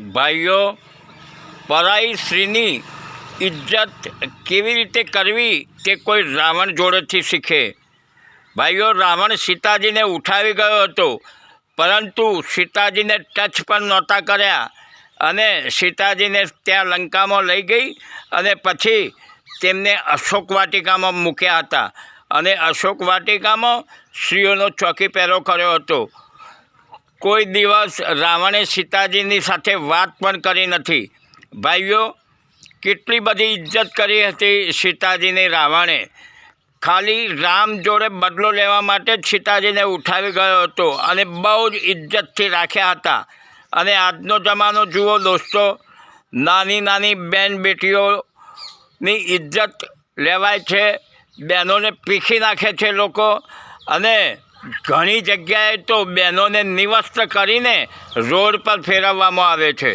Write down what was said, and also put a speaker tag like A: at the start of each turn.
A: ભાઈઓ, પરાઈ સ્ત્રીની ઇજ્જત કેવી રીતે કરવી તે કોઈ રાવણ જોડેથી શીખે. ભાઈઓ, રાવણ સીતાજીને ઉઠાવી ગયો હતો, પરંતુ સીતાજીને ટચ પણ નહોતા કર્યા અને સીતાજીને ત્યાં લંકામાં લઈ ગઈ અને પછી તેમને અશોક વાટિકામાં મૂક્યા હતા અને અશોક વાટિકામાં સ્ત્રીઓનો ચોકી પહેરો કર્યો હતો. કોઈ દિવસ રાવણે સીતાજીની સાથે વાત પણ કરી નથી. ભાઈઓ, કેટલી બધી ઇજ્જત કરી હતી સીતાજીની રાવણે. ખાલી રામ જોડે બદલો લેવા માટે જ સીતાજીને ઉઠાવી ગયો હતો અને બહુ જ ઇજ્જતથી રાખ્યા હતા. અને આજનો જમાનો જુઓ દોસ્તો, નાની નાની બેન બેટીઓની ઇજ્જત લેવાય છે, બહેનોને પીખી નાખે છે લોકો અને ઘણી જગ્યાએ તો બહેનોને નિવસ્ત્ર કરીને રોડ પર ફેરવવામાં આવે છે.